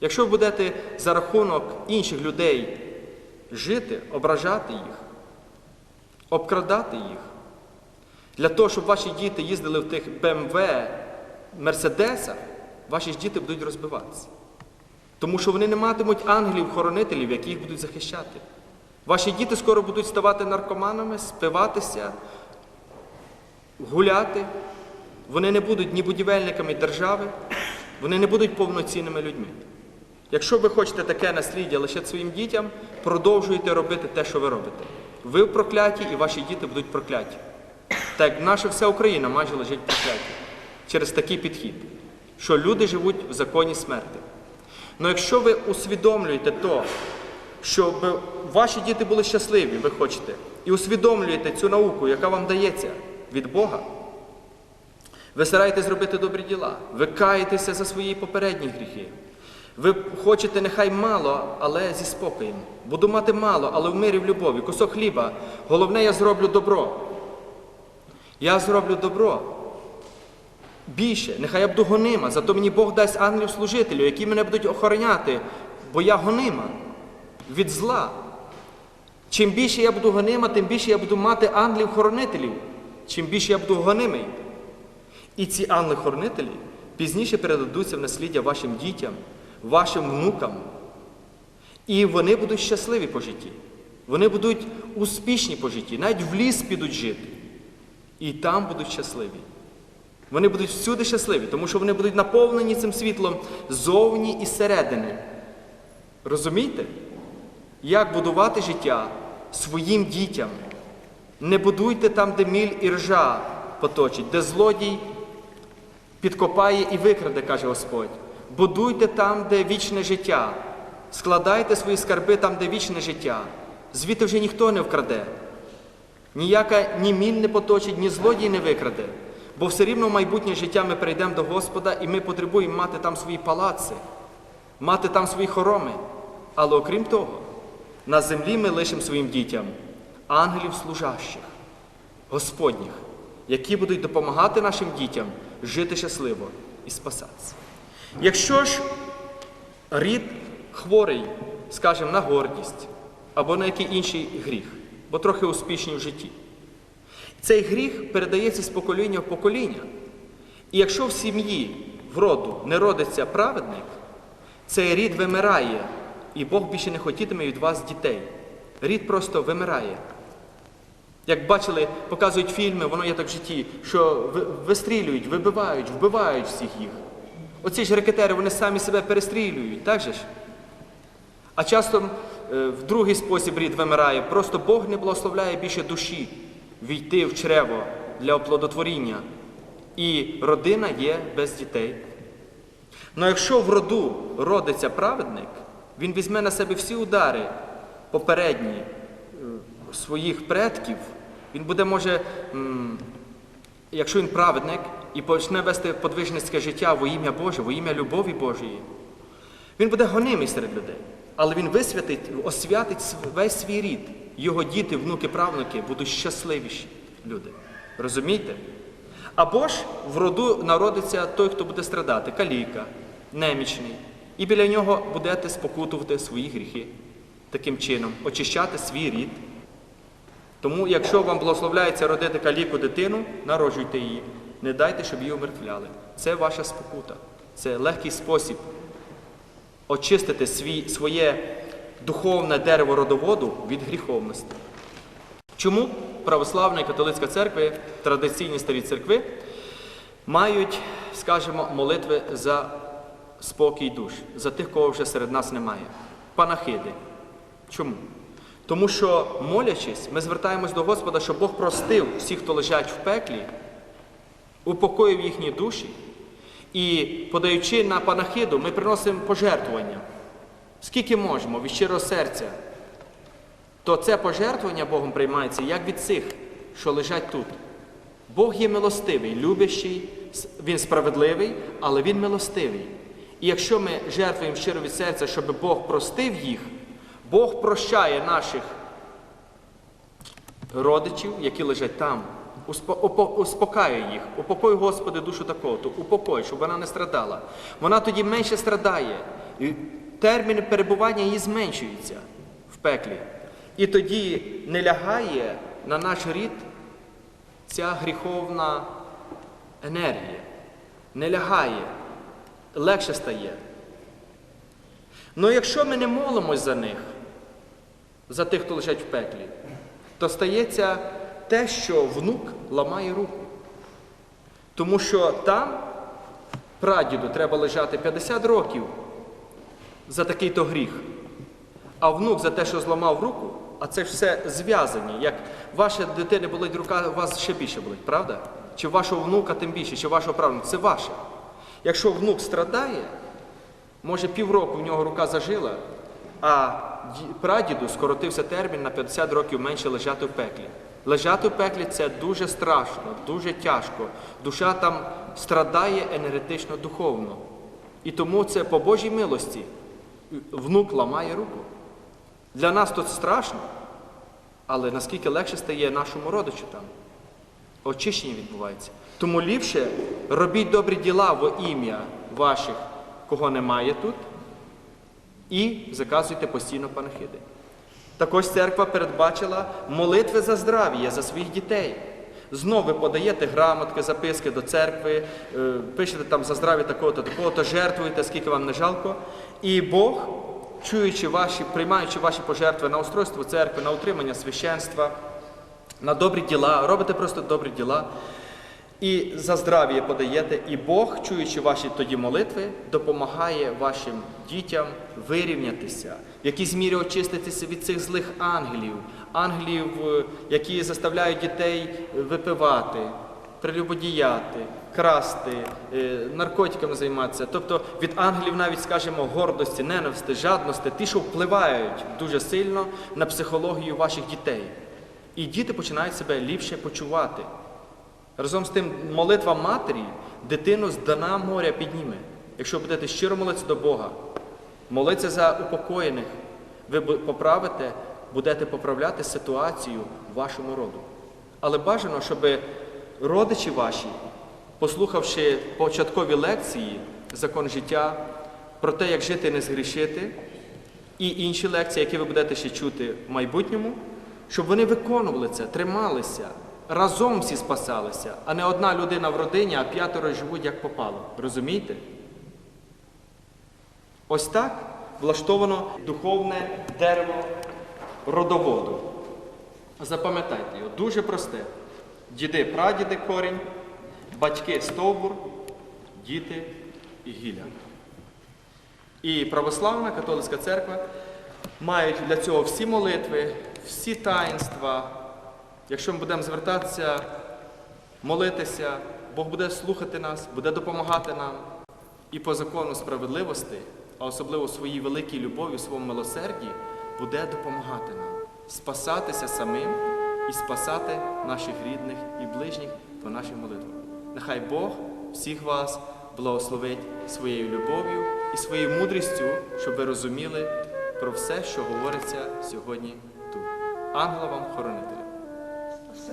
Якщо ви будете за рахунок інших людей жити, ображати їх, обкрадати їх, для того, щоб ваші діти їздили в тих БМВ, Мерседесах, ваші ж діти будуть розбиватися. Тому що вони не матимуть ангелів-хоронителів, які їх будуть захищати. Ваші діти скоро будуть ставати наркоманами, спиватися, гуляти. Вони не будуть ні будівельниками держави, вони не будуть повноцінними людьми. Якщо ви хочете таке насліддя лише своїм дітям, продовжуйте робити те, що ви робите. Ви прокляті і ваші діти будуть прокляті. Так як наша вся Україна майже лежить прокляті через такий підхід, що люди живуть в законі смерти. Але якщо ви усвідомлюєте то, щоб ваші діти були щасливі, ви хочете, і усвідомлюєте цю науку, яка вам дається від Бога, ви стараєтесь зробити добрі діла, ви каєтеся за свої попередні гріхи. Ви хочете нехай мало, але зі спокоєм. Буду мати мало, але в мирі в любові, кусок хліба. Головне, я зроблю добро. Я зроблю добро. Більше, нехай я буду гонима, зато мені Бог дасть ангелів служителю, які мене будуть охороняти, бо я гонима від зла. Чим більше я буду гонима, тим більше я буду мати ангелів-хоронителів. Чим більше я буду гонимий. І ці ангели-хоронителі пізніше передадуться в насліддя вашим дітям, вашим внукам. І вони будуть щасливі по житті. Вони будуть успішні по житті, навіть в ліс підуть жити. І там будуть щасливі. Вони будуть всюди щасливі, тому що вони будуть наповнені цим світлом ззовні і зсередини. Розумієте? Як будувати життя своїм дітям? Не будуйте там, де міль і ржа поточить, де злодій підкопає і викраде, каже Господь. Будуйте там, де вічне життя. Складайте свої скарби там, де вічне життя. Звідти вже ніхто не вкраде. Ніяка ні міль не поточить, ні злодій не викраде. Бо все рівно в майбутнє життя ми прийдемо до Господа і ми потребуємо мати там свої палаци, мати там свої хороми. Але окрім того, на землі ми лишимо своїм дітям ангелів служащих, Господніх, які будуть допомагати нашим дітям жити щасливо і спасатися. Якщо ж рід хворий, скажімо, на гордість або на який інший гріх, бо трохи успішні в житті, цей гріх передається з покоління в покоління. І якщо в сім'ї, в роду не родиться праведник, цей рід вимирає, і Бог більше не хотітиме від вас дітей. Рід просто вимирає. Як бачили, показують фільми, воно є так в житті, що вистрілюють, вибивають, вбивають всіх їх. Оці ж рекетери, вони самі себе перестрілюють, так же ж? А часто е, в другий спосіб рід вимирає. Просто Бог не благословляє більше душі війти в чрево для оплодотворіння. І родина є без дітей. Ну якщо в роду родиться праведник, він візьме на себе всі удари попередні е, своїх предків, він буде, може, якщо він праведник і почне вести подвижницьке життя во ім'я Боже, во ім'я любові Божої, він буде гонимий серед людей, але він висвятить, освятить весь свій рід. Його діти, внуки, правнуки будуть щасливіші люди. Розумієте? Або ж в роду народиться той, хто буде страдати, каліка, немічний, і біля нього будете спокутувати свої гріхи таким чином, очищати свій рід. Тому, якщо вам благословляється родити каліку дитину, народжуйте її, не дайте, щоб її умертвляли. Це ваша спокута, це легкий спосіб очистити свій, своє духовне дерево родоводу від гріховності. Чому православна і католицька церкви, традиційні старі церкви, мають, скажімо, молитви за спокій душ, за тих, кого вже серед нас немає. Панахиди. Чому? Тому що, молячись, ми звертаємось до Господа, щоб Бог простив всіх, хто лежать в пеклі, упокоїв їхні душі. І подаючи на панахиду, ми приносимо пожертвування. Скільки можемо від щирого серця, то це пожертвування Богом приймається як від цих, що лежать тут. Бог є милостивий, любящий, Він справедливий, але Він милостивий. І якщо ми жертвуємо щиро від серця, щоб Бог простив їх, Бог прощає наших родичів, які лежать там. Успо- Успокаює їх, упокой, Господи, душу такого, упокой, щоб вона не страдала. Вона тоді менше страдає. І термін перебування її зменшується в пеклі. І тоді не лягає на наш рід ця гріховна енергія. Не лягає, легше стає. Ну якщо ми не молимось за них, за тих, хто лежать в пеклі, то стається те, що внук ламає руку. Тому що там прадіду треба лежати 50 років за такий-то гріх. А внук за те, що зламав руку, а це все зв'язані. Як ваша дитина болить рука, у вас ще більше болить, правда? Чи вашого внука тим більше, чи вашого правнука, це ваше. Якщо внук страдає, може півроку в нього рука зажила, а прадіду скоротився термін на 50 років менше лежати в пеклі. Лежати в пеклі це дуже страшно, дуже тяжко. Душа там страдає енергетично духовно. І тому це по Божій милості внук ламає руку. Для нас тут страшно, але наскільки легше стає нашому родичу там. Очищення відбувається. Тому ліпше робіть добрі діла во ім'я ваших, кого немає тут, і заказуйте постійно панахиди. Також церква передбачила молитви за здрав'я, за своїх дітей. Знов ви подаєте грамотки, записки до церкви, е, пишете там за здрав'я такого-то, такого-то, жертвуєте, скільки вам не жалко. І Бог, чуючи ваші, приймаючи ваші пожертви на устройство церкви, на утримання священства, на добрі діла, робите просто добрі діла. І за здрав'я подаєте, і Бог, чуючи ваші тоді молитви, допомагає вашим дітям вирівнятися, в якійсь мірі очиститися від цих злих ангелів, ангелів, е, які заставляють дітей випивати, прелюбодіяти, красти, е, наркотиками займатися. Тобто від ангелів навіть, скажімо, гордості, ненависті, жадності, ті, що впливають дуже сильно на психологію ваших дітей. І діти починають себе ліпше почувати. Разом з тим, молитва матері дитину з дна моря підніме. Якщо будете щиро молитися до Бога, молитися за упокоєних, ви поправите, будете поправляти ситуацію вашому роду. Але бажано, щоб родичі ваші, послухавши початкові лекції закон життя, про те, як жити і не згрішити, і інші лекції, які ви будете ще чути в майбутньому, щоб вони виконували це, трималися, разом всі спасалися, а не одна людина в родині, а п'ятеро живуть як попало. Розумієте? Ось так влаштовано духовне дерево родоводу. Запам'ятайте його, дуже просте. Діди, прадіди корінь, батьки стовбур, діти і гілля. І православна католицька церква мають для цього всі молитви, всі таїнства. Якщо ми будемо звертатися, молитися, Бог буде слухати нас, буде допомагати нам. І по закону справедливості, а особливо своїй великій любові, своєму милосерді, буде допомагати нам спасатися самим і спасати наших рідних і ближніх по нашій молитві. Нехай Бог всіх вас благословить своєю любов'ю і своєю мудрістю, щоб ви розуміли про все, що говориться сьогодні тут. Ангела вам хоронителя. Você